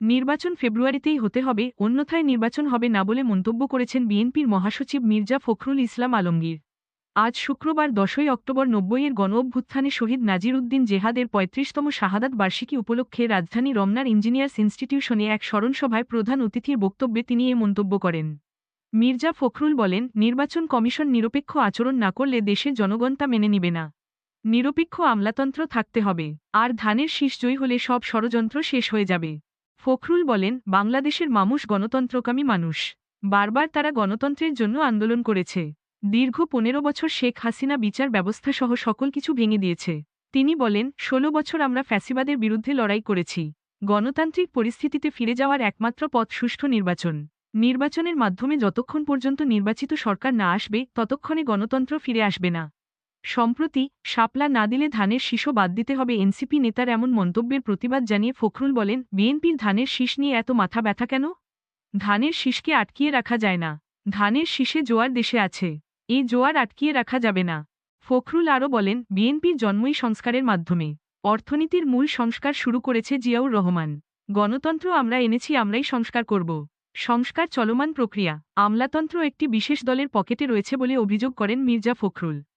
নির্বাচন ফেব্রুয়ারিতেই হতে হবে, অন্যথায় নির্বাচন হবে না বলে মন্তব্য করেছেন বিএনপির মহাসচিব মির্জা ফখরুল ইসলাম আলমগীর। আজ শুক্রবার দশই অক্টোবর নব্বইয়ের গণ অভ্যুত্থানে শহীদ নাজির উদ্দিন জেহাদের পঁয়ত্রিশতম শাহাদাত বার্ষিকী উপলক্ষে রাজধানী রমনার ইঞ্জিনিয়ার্স ইনস্টিটিউশনে এক স্মরণসভায় প্রধান অতিথির বক্তব্যে তিনি এ মন্তব্য করেন। মির্জা ফখরুল বলেন, নির্বাচন কমিশন নিরপেক্ষ আচরণ না করলে দেশের জনগণ তা মেনে নিবে না। নিরপেক্ষ আমলাতন্ত্র থাকতে হবে। আর ধানের শীষ জয়ী হলে সব ষড়যন্ত্র শেষ হয়ে যাবে। ফখরুল বলেন, বাংলাদেশের মানুষ গণতন্ত্রকামী মানুষ। বারবার তারা গণতন্ত্রের জন্য আন্দোলন করেছে। দীর্ঘ পনেরো বছর শেখ হাসিনা বিচার ব্যবস্থা সহ সকল কিছু ভেঙে দিয়েছে। তিনি বলেন, ষোলো বছর আমরা ফ্যাসিবাদের বিরুদ্ধে লড়াই করেছি। গণতান্ত্রিক পরিস্থিতিতে ফিরে যাওয়ার একমাত্র পথ সুষ্ঠু নির্বাচন। নির্বাচনের মাধ্যমে যতক্ষণ পর্যন্ত নির্বাচিত সরকার না আসবে, ততক্ষণে গণতন্ত্র ফিরে আসবে না। সম্প্রতি শাপলা না দিলে ধানের শীষও বাদ দিতে হবে। এনসিপি নেতার এমন মন্তব্যের প্রতিবাদ জানিয়ে ফখরুল বলেন, বিএনপির ধানের শীষ নিয়ে এত মাথা ব্যথা কেন? ধানের শীষকে আটকিয়ে রাখা যায় না। ধানের শীষে জোয়ার দেশে আছে। এই জোয়ার আটকিয়ে রাখা যাবে না। ফখরুল আরও বলেন, বিএনপির জন্মই সংস্কারের মাধ্যমে। অর্থনীতির মূল সংস্কার শুরু করেছে জিয়াউর রহমান। গণতন্ত্র আমরা এনেছি, আমরাই সংস্কার করব। সংস্কার চলমান প্রক্রিয়া। আমলাতন্ত্র একটি বিশেষ দলের পকেটে রয়েছে বলে অভিযোগ করেন মির্জা ফখরুল।